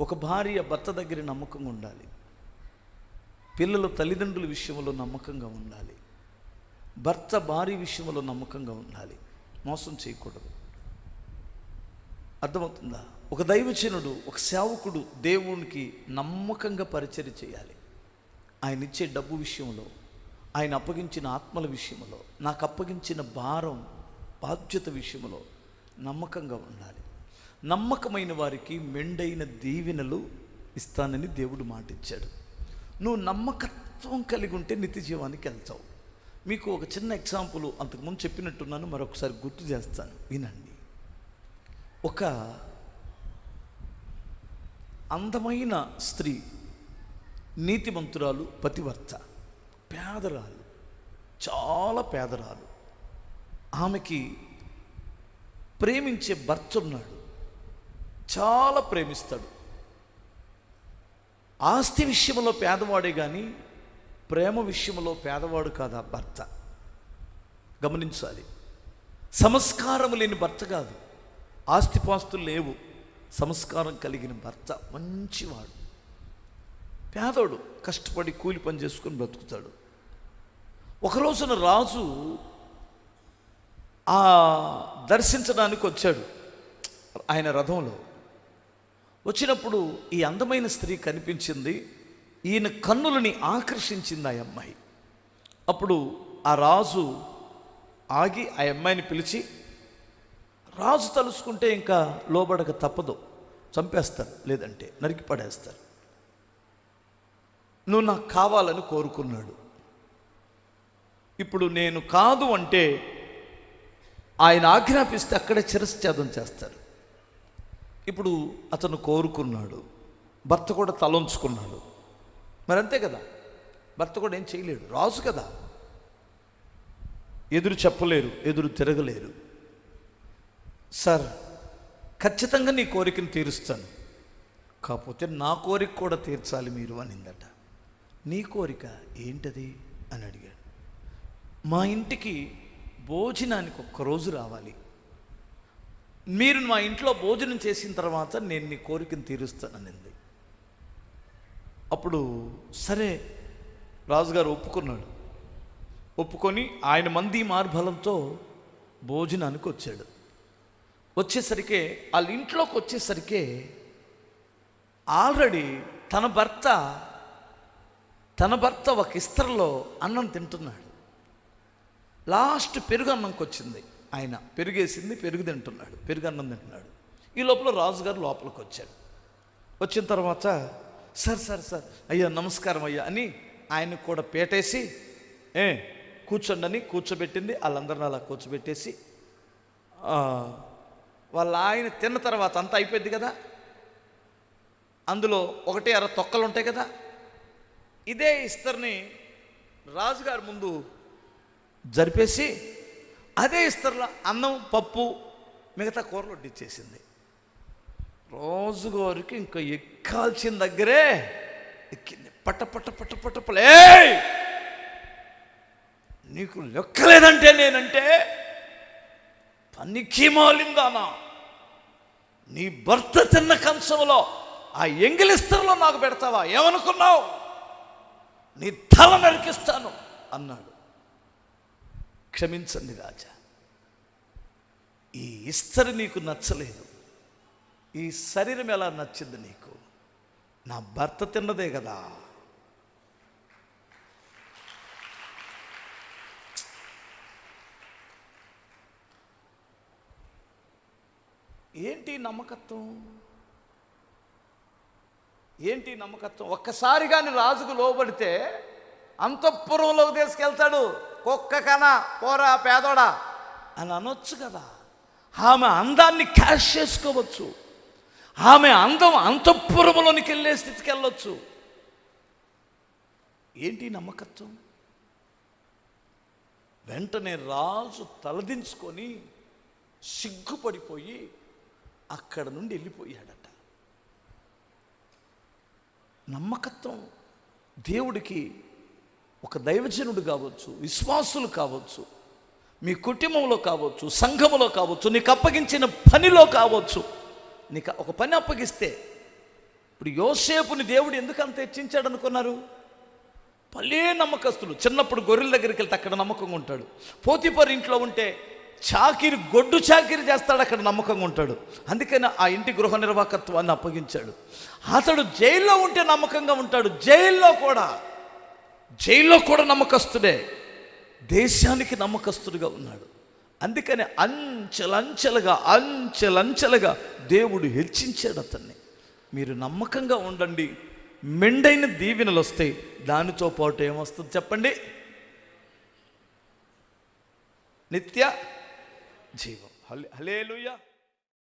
ఒక భార్య భర్త దగ్గర నమ్మకంగా ఉండాలి. పిల్లలు తల్లిదండ్రుల విషయంలో నమ్మకంగా ఉండాలి. భర్త భార్య విషయంలో నమ్మకంగా ఉండాలి. మోసం చేయకూడదు. అర్థమవుతుందా? ఒక దైవచనుడు ఒక సేవకుడు దేవునికి నమ్మకంగా పరిచయం చేయాలి. ఆయన ఇచ్చే డబ్బు విషయంలో ఆయన అప్పగించిన ఆత్మల విషయంలో నాకు అప్పగించిన భారం బాధ్యత విషయంలో నమ్మకంగా ఉండాలి. నమ్మకమైన వారికి మెండైన దీవెనలు ఇస్తానని దేవుడు మాటిచ్చాడు. నువ్వు నమ్మకత్వం కలిగి ఉంటే నిత్య జీవానికి వెళ్తావు. మీకు ఒక చిన్న ఎగ్జాంపుల్ అంతకుముందు చెప్పినట్టున్నాను మరొకసారి గుర్తు చేస్తాను. వినండి. ఒక అందమైన స్త్రీ నీతిమంతురాలు పతివర్త పేదరాలు చాలా పేదరాలు. ఆమెకి ప్రేమించే భర్త ఉన్నాడు. చాలా ప్రేమిస్తాడు. ఆస్తి విషయంలో పేదవాడే కానీ ప్రేమ విషయంలో పేదవాడు కాదు ఆ భర్త? గమనించాలి. సంస్కారం లేని భర్త కాదు. ఆస్తిపాస్తులు లేవు. సంస్కారం కలిగిన భర్త మంచివాడు. పేదోడు కష్టపడి కూలి పని చేసుకుని బ్రతుకుతాడు. ఒక రోజున రాజు ఆ దర్శించడానికి వచ్చాడు. ఆయన రథంలో. వచ్చినప్పుడు ఈ అందమైన స్త్రీ కనిపించింది. ఈయన కన్నులని ఆకర్షించింది ఆ అమ్మాయి. అప్పుడు ఆ రాజు ఆగి ఆ అమ్మాయిని పిలిచి రాజు తలుసుకుంటే ఇంకా లోబడక తప్పదు. చంపేస్తారు. లేదంటే నరికి పడేస్తారు నువ్వు నాకు కావాలని కోరుకున్నాడు. ఇప్పుడు నేను కాదు అంటే ఆయన ఆజ్ఞాపిస్తే అక్కడే చిరశ్చేదం చేస్తారు. ఇప్పుడు అతను కోరుకున్నాడు. భర్త కూడా తలంచుకున్నాడు. మరి అంతే కదా. భర్త కూడా ఏం చేయలేడు. రాజు కదా. ఎదురు చెప్పలేరు ఎదురు తిరగలేరు. సార్ ఖచ్చితంగా నీ కోరికను తీరుస్తాను. కాకపోతే నా కోరిక కూడా తీర్చాలి మీరు అనిందట. నీ కోరిక ఏంటది? అని అడిగాడు. మా ఇంటికి భోజనానికి ఒక్కరోజు రావాలి. మీరు మా ఇంట్లో భోజనం చేసిన తర్వాత నేను నీ కోరికను తీరుస్తాననింది. అప్పుడు సరే రాజుగారు ఒప్పుకున్నాడు. ఒప్పుకొని ఆయన మంది మార్బలంతో భోజనానికి వచ్చాడు. వచ్చేసరికే వాళ్ళ ఇంట్లోకి వచ్చేసరికే ఆల్రెడీ తన భర్త తన భర్త ఒక ఇస్త్రలో అన్నం తింటున్నాడు. లాస్ట్ పెరుగు అన్నంకి వచ్చింది ఆయన పెరిగేసింది పెరుగు తింటున్నాడు పెరుగు అన్నం తింటున్నాడు. ఈ లోపల రాజుగారు లోపలికి వచ్చాడు వచ్చిన తర్వాత సార్ సార్ సార్ అయ్యా నమస్కారం అయ్యా అని ఆయనకు కూడా పేటేసి ఏ కూర్చోండి అని కూర్చోబెట్టింది. వాళ్ళందరిని అలా కూర్చోబెట్టేసి వాళ్ళ ఆయన తిన్న తర్వాత అంతా అయిపోయింది కదా. అందులో ఒకటి అర తొక్కలు ఉంటాయి కదా. ఇదే ఇస్తర్ని రాజుగారి ముందు జరిపేసి అదే ఇస్తర్లో అన్నం పప్పు మిగతా కూరలు వడ్డిచ్చేసింది. రోజుగారికి ఇంకా ఎక్కాల్సిన దగ్గరే ఎక్కింది. పట్ట పట్ట పట్ట పట్ట పలే నీకు లెక్కలేదంటే నేనంటే పనికి మాలిందానా నీ భర్త తిన్న కంచంలో ఆ ఎంగిలిస్తరలో నాకు పెడతావా? ఏమనుకున్నావు? నీ తల నరికిస్తాను అన్నాడు. క్షమించండి రాజా. ఈ ఇస్తరి నీకు నచ్చలేదు. ఈ శరీరం ఎలా నచ్చింది నీకు? నా భర్త తిన్నదే కదా. ఏంటి నమ్మకత్వం? ఏంటి నమ్మకత్వం? ఒక్కసారి కానీ రాజుకు లోబడితే అంతఃపురంలోకి తీసుకెళ్తాడు. కుక్క కన పోరా పేదోడా? అని అనొచ్చు కదా. ఆమె అందాన్ని క్యాష్ చేసుకోవచ్చు. ఆమె అందం అంతఃపురములోనికి వెళ్ళే స్థితికి వెళ్ళొచ్చు. ఏంటి నమ్మకత్వం? వెంటనే రాజు తలదించుకొని సిగ్గుపడిపోయి అక్కడ నుండి వెళ్ళిపోయాడట. నమ్మకత్వం దేవుడికి ఒక దైవజనుడు కావచ్చు విశ్వాసులు కావచ్చు మీ కుటుంబంలో కావచ్చు సంఘములో కావచ్చు నీకు అప్పగించిన పనిలో కావచ్చు నీకు ఒక పని అప్పగిస్తే ఇప్పుడు యోసేపుని దేవుడు ఎందుకు అంత హెచ్చించాడు అనుకున్నారు? భలే నమ్మకస్తులు. చిన్నప్పుడు గొర్రెల దగ్గరికి వెళ్తే అక్కడ నమ్మకంగా ఉంటాడు. పోతిపర్ ఇంట్లో ఉంటే చాకిరి గొడ్డు చాకిరి చేస్తాడు అక్కడ నమ్మకంగా ఉంటాడు. అందుకని ఆ ఇంటి గృహ నిర్వాహకత్వాన్ని అప్పగించాడు. అతడు జైల్లో ఉంటే నమ్మకంగా ఉంటాడు. జైల్లో కూడా జైల్లో కూడా నమ్మకస్తుడే దేశానికి నమ్మకస్తుడిగా ఉన్నాడు అందుకని అంచెలంచెలుగా అంచెలంచెలుగా దేవుడు హెచ్చించాడు అతన్ని మీరు నమ్మకంగా ఉండండి మెండైన దీవెనలు వస్తాయి దానితో పాటు ఏమొస్తుంది చెప్పండి నిత్య జీవం హలే హలేలుయ్యా